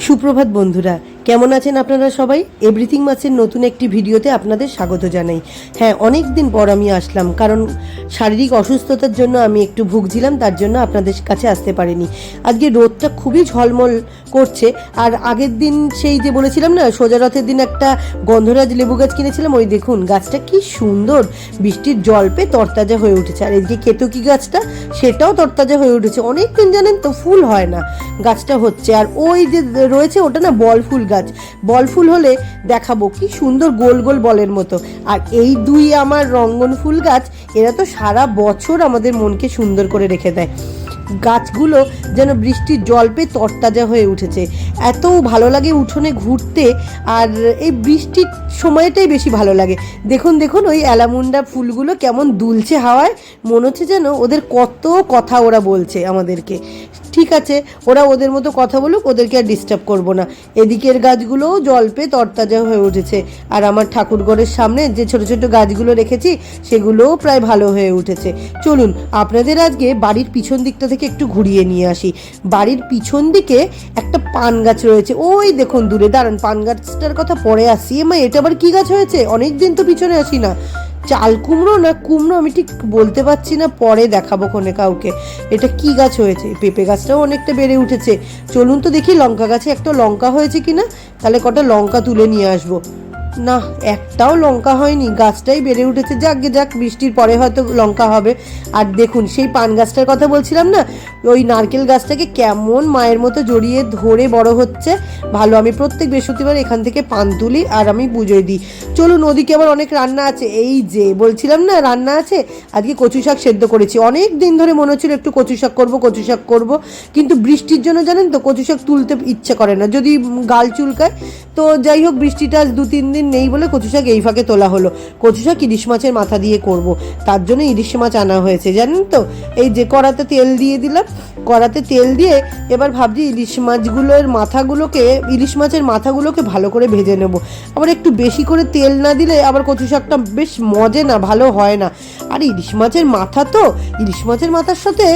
সুপ্রভাত বন্ধুরা কেমন আছেন আপনারা সবাই? এভরিথিং মাছের নতুন একটি ভিডিওতে আপনাদের স্বাগত জানাই। হ্যাঁ অনেক দিন পর আমি আসলাম, কারণ শারীরিক অসুস্থতার জন্য আমি একটু ভুগছিলাম, তার জন্য আপনাদের কাছে আসতে পারিনি। আজকে রোদটা খুবই ঝলমল করছে, আর আগের দিন সেই যে বলেছিলাম না, সোজা রথের দিন একটা গন্ধরাজ লেবু গাছ কিনেছিলাম, ওই দেখুন, গাছটা কি সুন্দর, বৃষ্টির জল পেয়ে তরতাজা হয়ে উঠেছে। আর এদিকে কেতকি গাছটা, সেটাও তরতাজা হয়ে উঠেছে। অনেক দিন জানেন তো, ফুল হয় না, গাছটা হচ্ছে। আর ওই যে রয়েছে, ওটা না বল ফুল গাছ। বল ফুল হলে দেখাবো কি সুন্দর গোল গোল বলের মতো। আর এই দুই আমার রঙ্গন ফুল গাছ, এরা তো সারা বছর আমাদের মনকে সুন্দর করে রেখে দেয়। গাছগুলো যেন বৃষ্টির জল পেয়ে তরতাজা হয়ে উঠেছে। এত ভালো লাগে উঠোনে ঘুরতে, আর এই বৃষ্টির সময়টাই বেশি ভালো লাগে। দেখুন দেখুন ওই অ্যালামুন্ডা ফুলগুলো কেমন দুলছে হাওয়ায়। মনে হচ্ছে যেন ওদের কত কথা ওরা বলছে আমাদেরকে। ঠিক আছে, ওরা ওদের মতো কথা বলুক, ওদেরকে আর ডিস্টার্ব করব না। এদিকের গাছগুলোও জল পেয়ে তরতাজা হয়ে উঠেছে। আর আমার ঠাকুরঘরের সামনে যে ছোট ছোট গাছগুলো রেখেছি, সেগুলোও প্রায় ভালো হয়ে উঠেছে। চলুন, আপনাদের আজকে বাড়ির পিছন দিকটা থেকে একটু ঘুরিয়ে নিয়ে আসি। বাড়ির পিছন দিকে একটা পান গাছ রয়েছে। ওই দেখুন দূরে, দাঁড়ান, পান গাছটার কথা পরে আসি এমা, এটা আবার কি গাছ হয়েছে? অনেক দিন তো পিছনে আসি না। চাল কুমড়ো না কুমড়ো আমি ঠিক বলতে পারছি না, পরে দেখাবো কোনে কাউকে। এটা কি গাছ হয়েছে? পেঁপে গাছটাও অনেকটা বেড়ে উঠেছে। চলুন তো দেখি লঙ্কা গাছে একটা লঙ্কা হয়েছে কিনা? তাহলে কটা লঙ্কা তুলে নিয়ে আসব। না, একটাও লঙ্কা হয়নি। গাছটাই বেড়ে উঠেছে। যাক গে, যাক, বৃষ্টির পরে হয়তো লঙ্কা হবে। আর দেখুন, সেই পান গাছটার কথা বলছিলাম না? ওই নারকেল গাছটাকে কেমন মায়ের মতো জড়িয়ে ধরে বড় হচ্ছে। ভালো, আমি প্রত্যেক বৃহস্পতিবার এখান থেকে পান তুলি আর আমি পুজোয় দিই। চলুন, ওদিকে আবার অনেক রান্না আছে। এই যে, বলছিলাম না, রান্না আছে? আজকে কচু শাক সেদ্ধ করেছি। অনেক দিন ধরে মনে হচ্ছিল একটু কচু শাক করব, কচু শাক করব। কিন্তু বৃষ্টির জন্য, জানেন তো, কচু শাক তুলতে ইচ্ছে করে না। যদি গাল চুলকায়, তো যাই হোক, বৃষ্টিটা আজ দু তিন দিন নেই বলে কচু শাক এই ফাঁকে তোলা হলো। কচু শাক ইলিশ মাছের মাথা দিয়ে করব। তার জন্য ইলিশ মাছ আনা হয়েছে, জানেন তো? এই যে কড়াতে তেল দিয়ে দিলাম। কড়াতে তেল দিয়ে এবার ভাবছি ইলিশ মাছগুলোর মাথাগুলোকে, ইলিশ মাছের মাথাগুলোকে ভালো করে ভেজে নেব। আবার একটু বেশি করে তেল না দিলে আবার কচু শাকটা বেশ মজে না, ভালো হয় না। আর ইলিশ মাছের মাথা তো, ইলিশ মাছের মাথার সাথে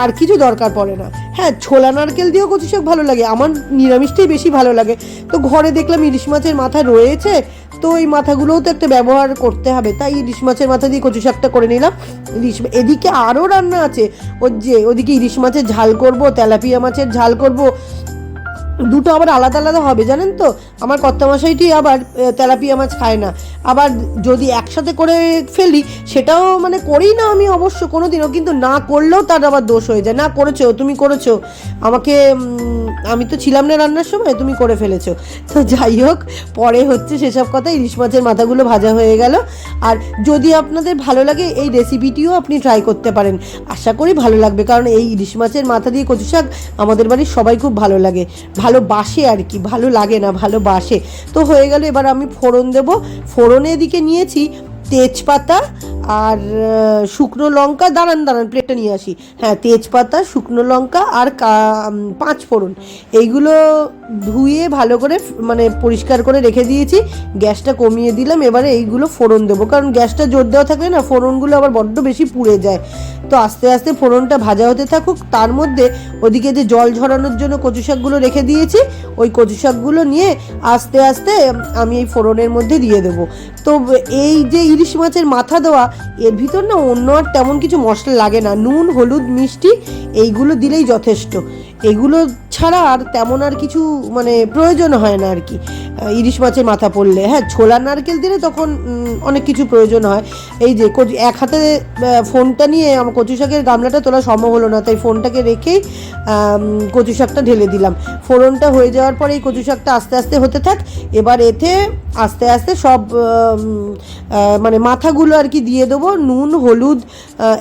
আর কিছু দরকার পড়ে না। হ্যাঁ ছোলা, নারকেল দিয়েও কচু শাক ভালো লাগে। আমার নিরামিষটাই বেশি ভালো লাগে। তো ঘরে দেখলাম ইলিশ মাছের মাথা রয়েছে, তো এই মাথাগুলোও তো একটা ব্যবহার করতে হবে। তাই ইলিশ মাছের মাথা দিয়ে কচু শাকটা করে নিলাম। ইলিশ, এদিকে আরও রান্না আছে। ওর যে, ওদিকে ইলিশ মাছের ঝাল করব, তেলাপিয়া মাছের ঝাল করব দুটো আবার আলাদা আলাদা হবে, জানেন তো? আমার কর্তামশাইটি আবার তেলাপি তেলাপিয়া মাছ খায় না। আবার যদি একসাথে করে ফেলি, সেটাও মানে করি না আমি অবশ্য কোনো দিনও কিন্তু না করলেও তার আবার দোষ হয়ে যায়। না করেছ তুমি করেছ। আমাকে আমি তো ছিলাম না রান্নার সময়, তুমি করে ফেলেছো। তো যাই হোক, পরে হচ্ছে সেসব কথা, ইলিশ মাছের মাথাগুলো ভাজা হয়ে গেল। আর যদি আপনাদের ভালো লাগে, এই রেসিপিটিও আপনি ট্রাই করতে পারেন। আশা করি ভালো লাগবে, কারণ এই ইলিশ মাছের মাথা দিয়ে কচু শাক আমাদের বাড়ির সবাই খুব ভালো লাগে। ভালোবাসে আর কি, ভালো লাগে না ভালোবাসে তো হয়ে গেল, এবার আমি ফোড়ন দেব। ফোড়নে এদিকে নিয়েছি তেজপাতা আর শুকনো লঙ্কা, দাঁড়ান দাঁড়ান প্লেটটা নিয়ে আসি। হ্যাঁ তেজপাতা, শুকনো লঙ্কা আর পাঁচ ফোড়ন। এইগুলো ধুয়ে ভালো করে মানে পরিষ্কার করে রেখে দিয়েছি। গ্যাসটা কমিয়ে দিলাম, এবারে এইগুলো ফোড়ন দেবো। কারণ গ্যাসটা জোর দেওয়া থাকলে না, ফোড়নগুলো আবার বড্ড বেশি পুড়ে যায়। তো আস্তে আস্তে ফোড়নটা ভাজা হতে থাকুক। তার মধ্যে ওদিকে যে জল ঝরানোর জন্য কচু শাকগুলো রেখে দিয়েছি, ওই কচু শাকগুলো নিয়ে আস্তে আস্তে আমি এই ফোড়নের মধ্যে দিয়ে দেবো। তো এই যে ইলিশ মাছের মাথা দেওয়া, এর ভিতর না অন্য আর তেমন কিছু মশলা লাগে না। নুন, হলুদ, মিষ্টি, এইগুলো দিলেই যথেষ্ট। এগুলো ছাড়া আর তেমন আর কিছু মানে প্রয়োজন হয় না আর কি। ইলিশ মাছের মাথা পড়লে। হ্যাঁ ছোলা, নারকেল দিলে তখন অনেক কিছু প্রয়োজন হয়। এই যে এক হাতে ফোনটা নিয়ে আমার কচু শাকের গামলাটা তোলা সম্ভব হলো না, তাই ফোনটাকে রেখেই কচু শাকটা ঢেলে দিলাম। ফোড়নটা হয়ে যাওয়ার পরে এই কচু শাকটা আস্তে আস্তে হতে থাক। এবার এতে আস্তে আস্তে সব মানে মাথাগুলো আর কি দিয়ে দেবো। নুন, হলুদ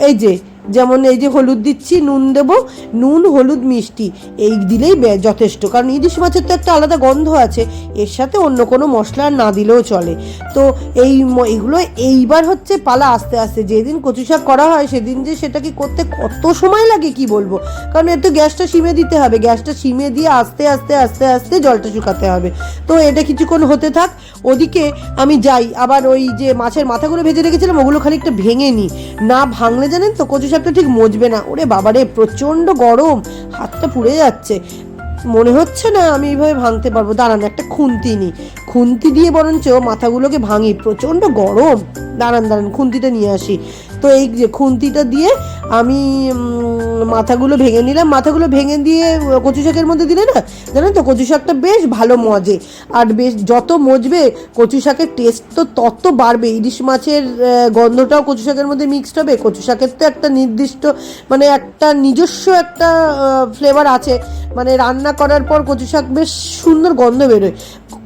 এই যে যেমন এই যে হলুদ দিচ্ছি, নুন দেবো। নুন, হলুদ, মিষ্টি, এই দিলেই যথেষ্ট। কারণ ইলিশ মাছের তো একটা আলাদা গন্ধ আছে, এর সাথে অন্য কোনো মশলা না দিলেও চলে। তো এই এইগুলো এইবার হচ্ছে পালা আস্তে আস্তে। যেদিন কচু শাক করা হয়, সেদিন যে সেটাকে করতে কত সময় লাগে কি বলব? কারণ এর তো গ্যাসটা সিমে দিতে হবে। গ্যাসটা সিমে দিয়ে আস্তে আস্তে আস্তে আস্তে জলটা শুকাতে হবে। তো এটা কিছুক্ষণ হতে থাক। ওদিকে আমি যাই। আবার ওই যে মাছের মাথাগুলো ভেজে রেখেছিলাম, ওগুলো খানিকটা ভেঙে নিই না ভাঙলে জানেন তো কচু শাকটা ঠিক মজবে না। ওরে বাবারে প্রচণ্ড গরম। হাতটা পুড়ে যাচ্ছে। মনে হচ্ছে না আমি এইভাবে ভাঙতে পারব। দাঁড়ান, একটা খুন্তি নিই খুন্তি দিয়ে বরঞ্চ মাথাগুলোকে ভাঙি। প্রচণ্ড গরম। দাঁড়ান দাঁড়ান, খুন্তিটা নিয়ে আসি। তো এই যে খুন্তিটা দিয়ে আমি মাথাগুলো ভেঙে নিলাম। মাথাগুলো ভেঙে দিয়ে কচু শাকের মধ্যে দিলে না, জানেন তো, কচু শাকটা বেশ ভালো মজে। আর বেশ যত মজবে, কচু শাকের টেস্ট তো তত বাড়বে। ইলিশ মাছের গন্ধটাও কচু শাকের মধ্যে মিক্সড হবে। কচু শাকের তো একটা নির্দিষ্ট মানে একটা নিজস্ব একটা ফ্লেভার আছে। মানে রান্না করার পর কচু শাক বেশ সুন্দর গন্ধ বেরোয়।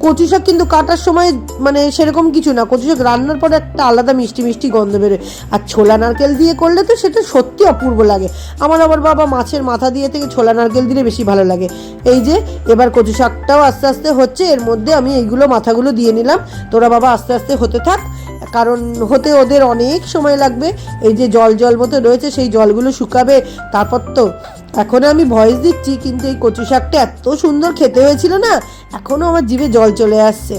কচু শাক কিন্তু কাটার সময় মানে সেরকম কিছু না। কচু শাক রান্নার পর একটা আলাদা মিষ্টি মিষ্টি গন্ধ বেরোয়। আর ছোলা নারকেল দিয়ে করলে তো সেটা সত্যি অপূর্ব লাগে। আমার আবার বাবা মাছের মাথা দিয়ে থেকে ছোলা নারকেল দিলে বেশি ভালো লাগে। এই যে, এবার কচু শাকটাও আস্তে আস্তে হচ্ছে। এর মধ্যে আমি এইগুলো মাথাগুলো দিয়ে নিলাম। তোরা বাবা আস্তে আস্তে হতে থাক। কারণ হতে ওদের অনেক সময় লাগবে। এই যে জল জল মতো রয়েছে, সেই জলগুলো শুকাবে। তারপর তো এখনও আমি ভয়েস দিচ্ছি, কিন্তু এই কচু শাকটা এত সুন্দর খেতে হয়েছিল না এখনও আমার জিভে জল চলে আসছে।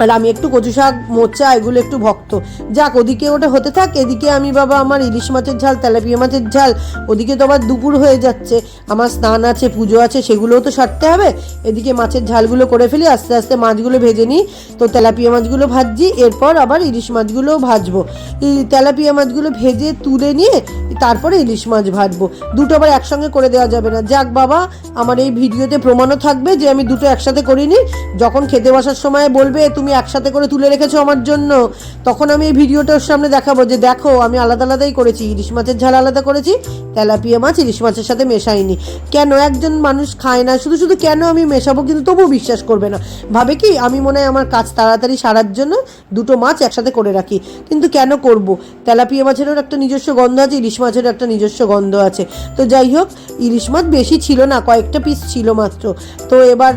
আর আমি একটু কচু শাক, মোচা, এগুলো একটু ভক্ত। যাক, ওদিকে ওটা হতে থাক, এদিকে আমি বাবা আমার ইলিশ মাছের ঝাল, তেলাপিয়া মাছের ঝাল, ওদিকে তো আবার দুপুর হয়ে যাচ্ছে। আমার স্নান আছে, পুজো আছে, সেগুলোও তো সারতে হবে। এদিকে মাছের ঝালগুলো করে ফেলি, আস্তে আস্তে মাছগুলো ভেজে নিই। তো তেলাপিয়া মাছগুলো ভাজছি, এরপর আবার ইলিশ মাছগুলোও ভাজবো। তেলাপিয়া মাছগুলো ভেজে তুলে নিয়ে তারপরে ইলিশ মাছ ভাজবো। দুটো আবার একসঙ্গে করে দেওয়া যাবে না। যাক বাবা, আমার এই ভিডিওতে প্রমাণও থাকবে যে আমি দুটো একসাথে করিনি। যখন খেতে বসার সময় বলবে, তুমি একসাথে করে তুলে রেখেছো আমার জন্য, তখন আমি এই ভিডিওটার সামনে দেখাবো যে দেখো, আমি আলাদা আলাদাই করেছি, ইলিশ মাছের ঝাল আলাদা করেছি তেলাপিয়া মাছ, ইলিশ মাছের সাথে মেশাইনি। কেন একজন মানুষ খায় না? শুধু শুধু কেন আমি মেশাবো? কিন্তু তবুও বিশ্বাস করবে না। ভাবে কি, আমি মনে হয় আমার কাজ তাড়াতাড়ি সারার জন্য দুটো মাছ একসাথে করে রাখি। কিন্তু কেন করব? তেলাপিয়া মাছেরও একটা নিজস্ব গন্ধ আছে, ইলিশ মাছেরও একটা নিজস্ব গন্ধ আছে। তো যাই হোক, ইলিশ মাছ বেশি ছিল না, কয়েকটা পিস ছিল মাত্র। তো এবার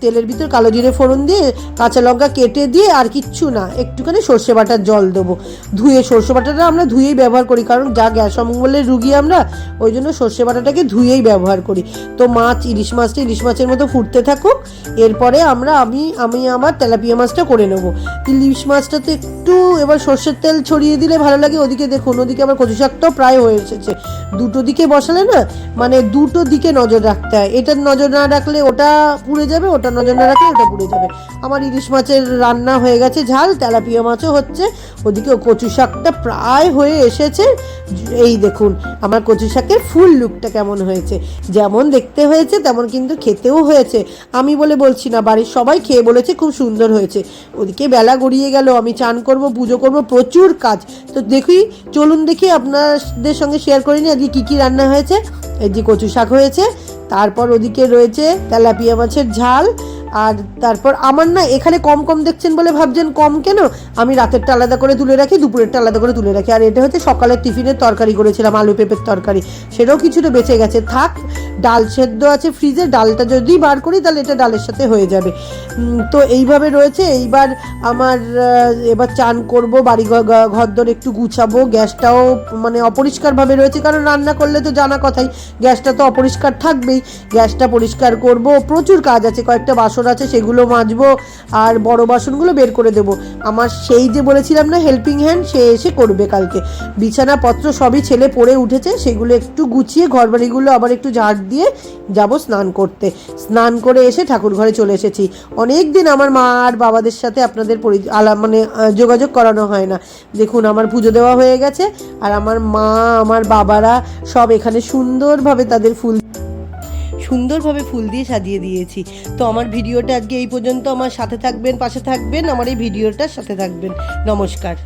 তেলের ভিতর কালো জিরে ফোড়ন দিয়ে, কাঁচা লঙ্কা কেটে দিয়ে আর কিচ্ছু না, একটুখানি সর্ষে বাটার জল দেবো। ধুয়ে সর্ষে বাটাটা আমরা ধুয়েই ব্যবহার করি, কারণ যা গ্যাস অম্বলের রুগী আমরা ওই জন্য সর্ষে বাটাটাকে ধুয়েই ব্যবহার করি। তো মাছ, ইলিশ মাছটা ইলিশ মাছের মতো ফুটতে থাকুক, এরপরে আমরা, আমি আমি আমার তেলাপিয়া মাছটা করে নেব। ইলিশ মাছটা তো একটু এবার সর্ষের তেল ছড়িয়ে দিলে ভালো লাগে, ওদিকে দেখুন, ওদিকে আবার কচু শাকটাও প্রায় হয়ে এসেছে। দুটো দিকে বসালে না মানে দুটো দিকে নজর রাখতে হয়। এটার নজর না রাখলে ওটা পুড়ে যাবে, ওটা নজর না রাখলে ওটা পুড়ে যাবে। আমার ইলিশ মাছের রান্না হয়ে গেছে ঝাল, তেলাপিয়া মাছও হচ্ছে ওদিকে কচু শাকটা প্রায় হয়ে এসেছে। এই দেখুন, আমার কচু শাকের ফুল লুকটা কেমন হয়েছে? যেমন দেখতে হয়েছে, তেমন কিন্তু খেতেও হয়েছে। আমি বলে বলছি না, বাড়ির সবাই খেয়ে বলেছে, খুব সুন্দর হয়েছে। ওদিকে বেলা গড়িয়ে গেল, আমি চান করব, পুজো করব, প্রচুর কাজ। তো দেখি, চলুন দেখি আপনাদের সঙ্গে শেয়ার করে নিই, আজকে কী কী রান্না হয়েছে। এই যে কচু শাক হয়েছে, তারপর ওদিকে রয়েছে তেলাপিয়া মাছের ঝাল আর তারপর আমার না এখানে কম কম দেখছেন বলে ভাবছেন, কম কেন? আমি রাতেরটা আলাদা করে তুলে রাখি, দুপুরেরটা আলাদা করে তুলে রাখি। আর এটা হচ্ছে সকালের টিফিনের তরকারি করেছিলাম, আলু পেঁপের তরকারি। সেটাও কিছুটা বেঁচে গেছে। থাক, ডাল সেদ্ধ আছে ফ্রিজে, ডালটা যদি বার করি তাহলে এটা ডালের সাথে হয়ে যাবে। তো এইভাবে রয়েছে। এইবার আমার এবার চান করব, বাড়ি ঘর দর একটু গুছাবো। গ্যাসটাও মানে অপরিষ্কারভাবে রয়েছে, কারণ রান্না করলে তো জানা কথাই, গ্যাসটা তো অপরিষ্কার থাকবেই। গ্যাসটা পরিষ্কার করব। প্রচুর কাজ আছে, কয়েকটা বাসন আছে সেগুলো মাজবো আর বড় বাসনগুলো বের করে দেবো। আমার সেই যে বলেছিলাম না হেল্পিং হ্যান্ড সে এসে করবে কালকে। বিছানাপত্র সবই ছেলে পড়ে উঠেছে, সেগুলো একটু গুছিয়ে ঘরবাড়িগুলো আবার একটু ঝাড় দিয়ে যাব স্নান করতে। স্নান করে এসে ঠাকুর ঘরে চলে এসেছি। অনেক দিন আমার মা আর বাবাদের সাথে আপনাদের পরি আলা মানে যোগাযোগ করানো হয় না। দেখুন, আমার পুজো দেওয়া হয়ে গেছে আর আমার মা, আমার বাবারা সব এখানে সুন্দরভাবে তাদের ফুল সুন্দরভাবে ফুল দিয়ে সাজিয়ে দিয়েছি। তো আমার ভিডিওটা আজকে এই পর্যন্ত। আমার সাথে থাকবেন, পাশে থাকবেন, আমার এই ভিডিওটার সাথে থাকবেন। নমস্কার।